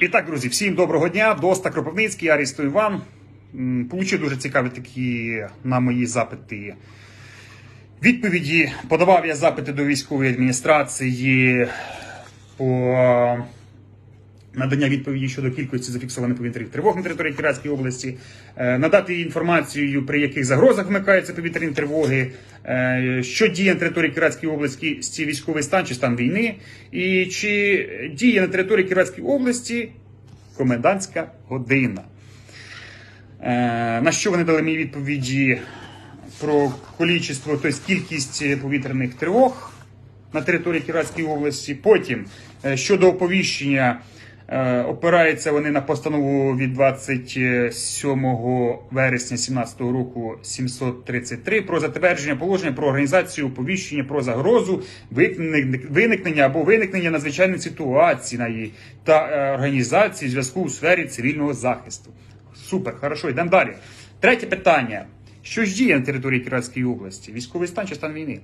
І так, друзі, всім доброго дня. Доста Кропивницький, Арісто Іван. Получив дуже цікаві такі на мої запити відповіді. Подавав я запити до військової адміністрації по надання відповіді щодо кількості зафіксованих повітряних тривог на території Кіратської області, е, надати інформацію, при яких загрозах вмикаються повітряні тривоги, е, що діє на території Кіратської області ці військовий стан чи стан війни, і чи діє на території Кіратської області комендантська година. Е, На що вони дали мені відповіді про количество, тобто кількість повітряних тривог на території Кіратської області. Потім щодо оповіщення, опираються вони на постанову від 27 вересня 2017 року 733 про затвердження положення про організацію оповіщення про загрозу виникнення- або виникнення надзвичайної ситуації на її та е, організації зв'язку у сфері цивільного захисту. Супер, хорошо, йдемо далі. Третє питання. Що ж діє на території Кіратської області? Військовий стан чи стан війни?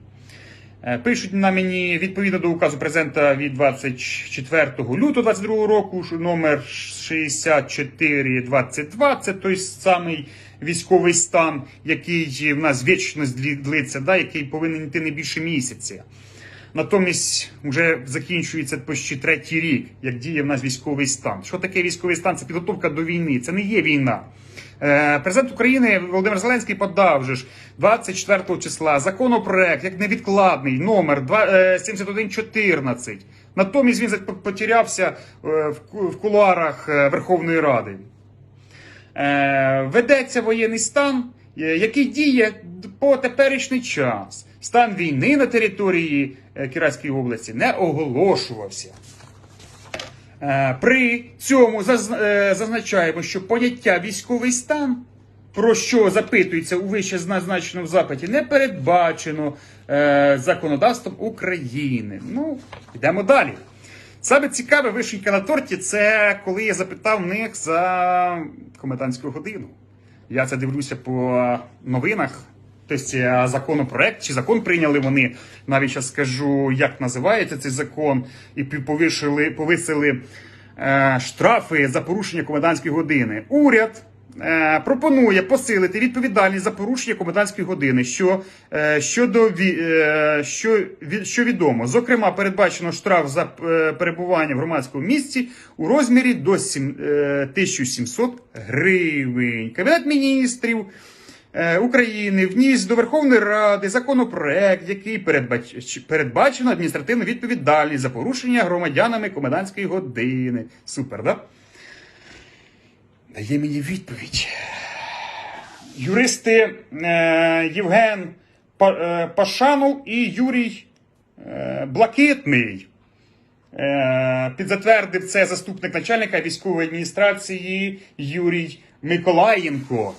Е, Пишуть на мені відповідно до указу президента від 24 лютого 22 року, номер 6422, це той самий військовий стан, який в нас вічно длиться, да, який повинен йти не більше місяця. Натомість вже закінчується почти третій рік, як діє в нас військовий стан. Що таке військовий стан? Це підготовка до війни. Це не є війна. Е, Президент України Володимир Зеленський подав же ж 24 числа законопроект як невідкладний номер два- е, 7114. Натомість він потерявся е, в ку- кулуарах Верховної Ради. Ведеться воєнний стан, який діє по теперішній час. Стан війни на території Кіратської області не оголошувався. Е, При цьому е, зазначаємо, що поняття військовий стан, про що запитується у вище зазначеному запиті, не передбачено е, законодавством України. Ну, йдемо далі. Саме цікаве вишенька на торті це коли я запитав них за комендантську годину. Я це дивлюся по новинах. Тобто е, законопроект чи закон прийняли вони. Навіть зараз скажу, як називається цей закон, і повишили, повисили е, штрафи за порушення комендантської години. Уряд е, пропонує посилити відповідальність за порушення комендантської години, що, е, щодо, що, що відомо. Зокрема, передбачено штраф за перебування в громадському місці у розмірі до сім- е, 1700 гривень. Кабінет міністрів. Е, України вніс до Верховної Ради законопроект, який передбач... передбачено адміністративну відповідальність за порушення громадянами комендантської години. Супер, да? Дає мені відповідь. Юристи е, Євген е, Пашанов і Юрій е, Блакитний. Е, Підзатвердив це заступник начальника військової адміністрації Юрій Миколаєнко.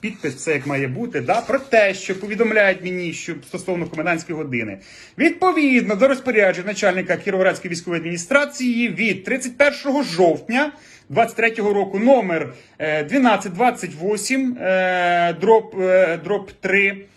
Підпис це як має бути, да, про те, що повідомляють мені, що стосовно комендантської години. Відповідно до розпорядження начальника Кіровоградської військової адміністрації від 31 жовтня 23 року номер е, 1228 е, дроб, е, дроб 3 Е,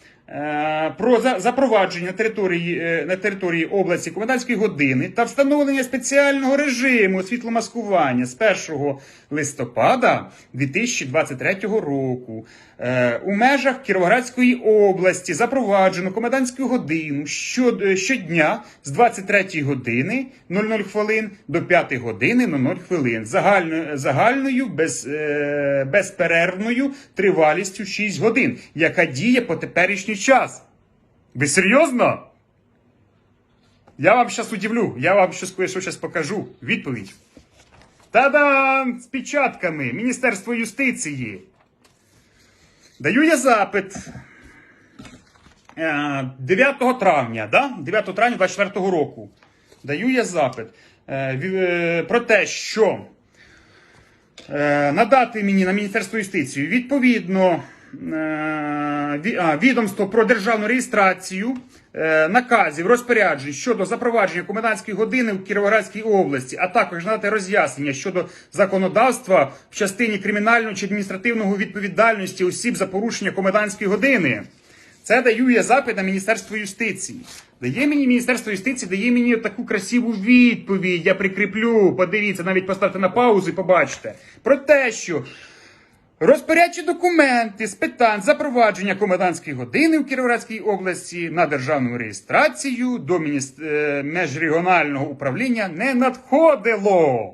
про запровадження на території, е, на території області комендантської години та встановлення спеціального режиму світломаскування з 1 листопада 2023 року. Е, У межах Кіровоградської області запроваджено комендантську годину щод- щодня з 23 години 00 хвилин до 5 години 00 хвилин загальною, загальною без, е, безперервною тривалістю 6 годин, яка діє по теперішній час. Ви серйозно? Я вам зараз удивлю, я вам щось кое-що зараз покажу. Відповідь. Та-дам! З печатками Міністерство юстиції. Даю я запит. Е, 9 травня, да? 9 травня 24 року. Даю я запит е, е, про те, що е, надати мені на Міністерство юстиції відповідно е, відомство про державну реєстрацію е, наказів, розпоряджень щодо запровадження комендантської години в Кіровоградській області, а також надати роз'яснення щодо законодавства в частині кримінального чи адміністративного відповідальності осіб за порушення комендантської години. Це даю я запит на Міністерство юстиції. Дає мені Міністерство юстиції, дає мені таку красиву відповідь. Я прикріплю. Подивіться, навіть поставте на паузу і побачите. Про те, що розпорядчі документи з питань запровадження комендантської години в Кіровоградській області на державну реєстрацію до мініс- е, межрегіонального управління не надходило.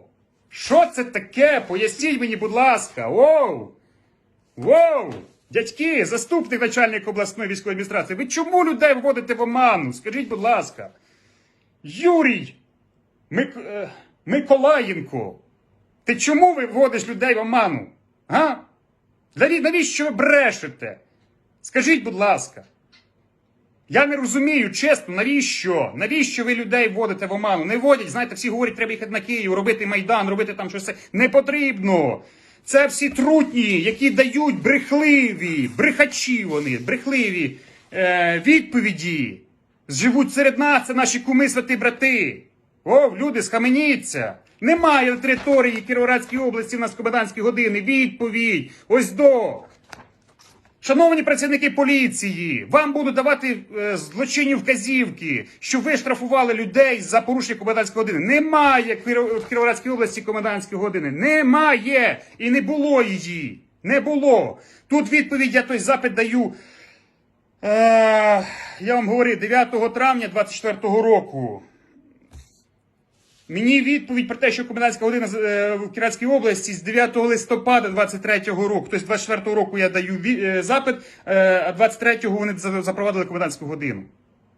Що це таке? Поясніть мені, будь ласка. Воу! Воу! Дядьки, заступник начальник обласної військової адміністрації, ви чому людей вводите в оману? Скажіть, будь ласка. Юрій Мик... е, Миколаєнко, ти чому ви вводиш людей в оману? Га? Наві- Навіщо ви брешете? Скажіть, будь ласка. Я не розумію, чесно, навіщо? Навіщо ви людей вводите в оману? Не вводять, знаєте, всі говорять, треба їхати на Київ, робити майдан, робити там щось. Не потрібно. Це всі трутні, які дають брехливі, брехачі вони, брехливі е, відповіді. Живуть серед нас, це наші куми, святі брати. О, люди, схаменіться. Немає на території Кіровоградської області на комендантські години. Відповідь. Ось до. Шановні працівники поліції, вам будуть давати е, злочинні вказівки, що ви штрафували людей за порушення комендантської години. Немає в Кіровоградській області комендантської години. Немає і не було її. Не було. Тут відповідь я той запит даю. Е, я вам говорю 9 травня 24 року. Мені відповідь про те, що комендантська година е, в Кіровській області з 9 листопада 23-го року, тобто 24-го року я даю е, запит, е, а 23-го вони за- запровадили комендантську годину.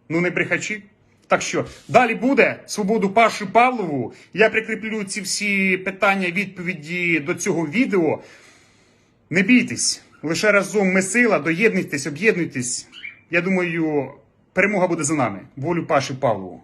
Ну не брехачі. Так що далі буде свободу Пашу Павлову. Я прикріплю ці всі питання, відповіді до цього відео. Не бійтесь, лише разом ми сила, доєднуйтесь, об'єднуйтесь. Я думаю, перемога буде за нами. Волю Паші Павлову.